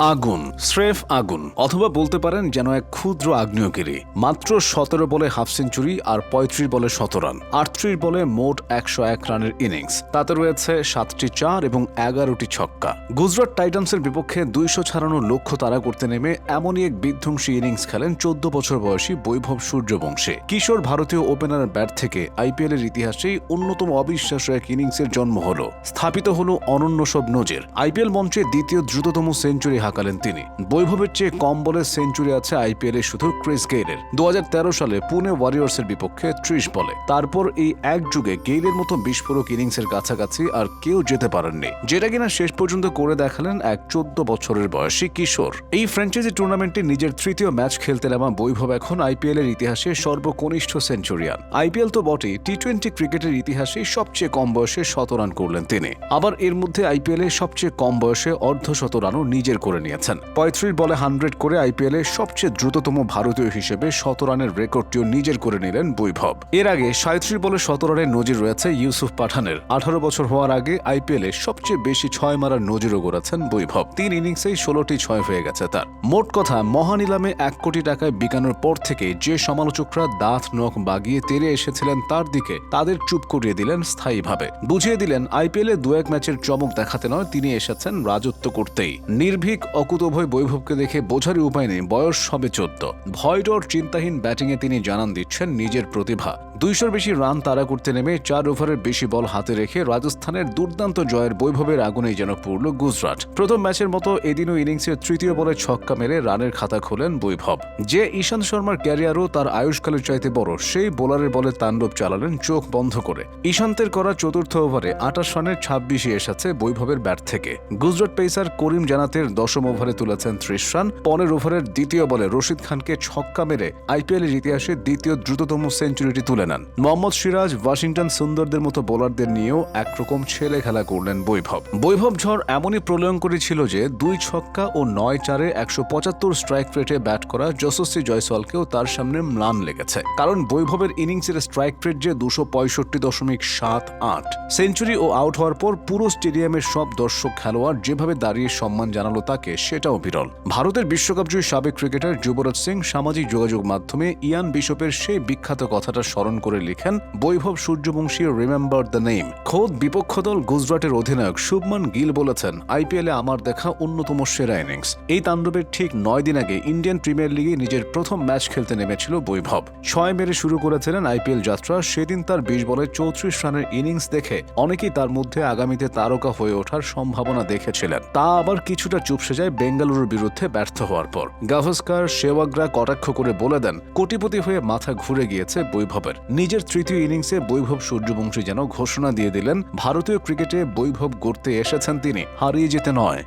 আগুন, স্রেফ আগুন, অথবা বলতে পারেন যেন এক ক্ষুদ্র আগ্নেয়গিরি। মাত্র সতেরো বলে হাফ সেঞ্চুরি আর পঁয়ত্রিশ বলে শত রান। আটত্রিশ বলে মোট একশো এক রানের ইনিংস। তাতে রয়েছে সাতটি চার এবং এগারোটি ছক্কা। গুজরাট টাইটান্সের বিপক্ষে দুইশো ছাড়ানো লক্ষ্য তারা করতে নেমে এমনই এক বিধ্বংসী ইনিংস খেলেন চোদ্দ বছর বয়সী বৈভব সূর্যবংশী। কিশোর ভারতীয় ওপেনার ব্যাট থেকে আইপিএল এর ইতিহাসেই অন্যতম অবিশ্বাস্য এক ইনিংসের জন্ম হল। স্থাপিত হল অনন্য সব নজির। আইপিএল মঞ্চে দ্বিতীয় দ্রুততম সেঞ্চুরি হাঁকালেন তিনি। বৈভবের চেয়ে কম বলে সেঞ্চুরি আছে আইপিএল শুধু ক্রিস গেইলের। দু সালে পুনে ওয়ারিয়র্সের বিপক্ষে ত্রিশ বলে। তারপর এই এক যুগে গেইলের মতো বিস্ফোরক ইনিংসের কাছাকাছি আর কেউ যেতে পারেননি। যেটা কিনা শেষ পর্যন্ত করে দেখালেন এক চোদ্দ বছরের বয়সী কিশোর। এই ফ্র্যাঞ্চাইজি টুর্নামেন্টে নিজের তৃতীয় ম্যাচ খেলতে নামা বৈভব এখন আইপিএল এর ইতিহাসে সর্বকনিষ্ঠ সেঞ্চুরিয়ান। আইপিএল তো বটেই টি টোয়েন্টি ক্রিকেটের ইতিহাসে সবচেয়ে কম বয়সে শত রান করলেন তিনি। আবার এর মধ্যে আইপিএল এ সবচেয়ে কম বয়সে অর্ধ শত রানও নিজের করে নিয়েছেন। পঁয়ত্রিশ বলে হান্ড্রেড করে আইপিএল সবচেয়ে দ্রুততম ভারতীয় হিসেবে শত রানের রেকর্ডটিও নিজের করে নিলেন বৈভব। এর আগে সাঁত্রিশ বলে শত রানের নজির রয়েছে ইউসুফ পাঠানের। আঠারো বছর হওয়ার আগে আইপিএল সবচেয়ে বেশি ছয় মারার নজিরও গড়েছেন বৈভব। তিন ইনিংসেই ষোলোটি ছয় হয়ে গেছে তার। মোট কথা মহানিলামে এক কোটি টাকায় বিকানোর পর থেকে যে সমালোচকরা দাঁত, নখ বাগিয়ে তেরে এসেছিলেন তার দিকে তাদের চুপ করিয়ে দিলেন স্থায়ীভাবে। বুঝিয়ে দিলেন, আইপিএলে দু এক ম্যাচের চমক দেখাতে নয়, তিনি এসেছেন রাজত্ব করতেই। নির্ভীক অকুতভয় বৈভবকে দেখে বোঝারই উপায় নেই, বয়স হবে চোদ্দ। ভয়ডর চিন্তাহীন ব্যাটিংয়ে তিনি জানান দিচ্ছেন নিজের প্রতিভা। দুইশোর বেশি রান তাড়া করতে নেমে চার ওভারের বেশি বল হাতে রেখে রাজস্থানের দুর্দান্ত জয়ের বৈভবের আগুনেই যেন পড়ল গুজরাট। প্রথম ম্যাচের মতো এদিনও ইনিংসের তৃতীয় বলে ছক্কা মেরে রানের খাতা খোলেন বৈভব। যে ঈশান্ত শর্মার ক্যারিয়ারও তার আয়ুষ্কালের চাইতে বড়, সেই বোলারের বলে তাণ্ডব চালালেন চোখ বন্ধ করে। ঈশান্তের করা চতুর্থ ওভারে আটাশ রানের ছাব্বিশে এসেছে বৈভবের ব্যাট থেকে। গুজরাট পেসার করিম জানাতের দশম ওভারে তুলেছেন ত্রিশ রান পনেরো ওভারের দ্বিতীয় বলে রশিদ খানকে ছক্কা মেরে আইপিএল এর ইতিহাসে দ্বিতীয় দ্রুততম সেঞ্চুরিটি তুলে নেন। মোহাম্মদ সিরাজ, ওয়াশিংটন সুন্দরদের মতো বোলারদের নিয়েও একরকম ছেলে খেলা করলেন বৈভব। বৈভব ঝড় এমনই প্রলয়ঙ্করী ছিল যে দুই ছক্কা ও নয় চারে একশো পঁচাত্তর স্ট্রাইক রেটে ব্যাট করা যশস্বী জয়সওয়ালকেও তার সামনে ম্লান লেগেছে। কারণ বৈভবের ইনিংসের স্ট্রাইক রেট যে দুশো পঁয়ষট্টি দশমিক সাত আট। সেঞ্চুরি ও আউট হওয়ার পর পুরো স্টেডিয়ামের সব দর্শক খেলোয়াড় যেভাবে দাঁড়িয়ে সম্মান জানালো তাকে সেটাও বিরল। ভারতের বিশ্বকাপজয়ী সাবেক ক্রিকেটার যুবরাজ সিং সামাজিক যোগাযোগ মাধ্যমে ইয়ান বিশপের সেই বিখ্যাত কথাটা স্মরণ করে লিখেন, Vaibhav Suryavanshi remember the name খোদ বিপক্ষ দল গুজরাটের অধিনায়ক শুভমান গিল বলেছেন, আইপিএলে আমার দেখা অন্যতম সেরা ইনিংস। এই তাণ্ডবের ঠিক নয় দিন আগে ইন্ডিয়ান প্রিমিয়ার লিগে নিজের প্রথম ম্যাচ খেলতে নেমেছিল বৈভব। ছয় মেরে শুরু করেছিলেন আইপিএল যাত্রা, সেদিন তার বিশ বলে চৌত্রিশ রানের ইনিংস দেখে অনেকেই তার মধ্যে আগামীতে তারকা হয়ে ওঠার সম্ভাবনা দেখেছিলেন। তা আবার কিছুটা চুপসে যায় বেঙ্গালুরুর বিরুদ্ধে ব্যর্থ হওয়ার পর। গাভাস্কার সেওয়াগ্রা কটাক্ষ করে বলে দেন, কোটিপতি হয়ে মাথা ঘুরে গিয়েছে বৈভবের। নিজের তৃতীয় ইনিংসে বৈভব সূর্যবংশী যেন ঘোষণা দিয়ে দিলেন, ভারতীয় ক্রিকেটে বৈভব গড়তে এসেছেন তিনি। হারিয়ে যেতে নয়।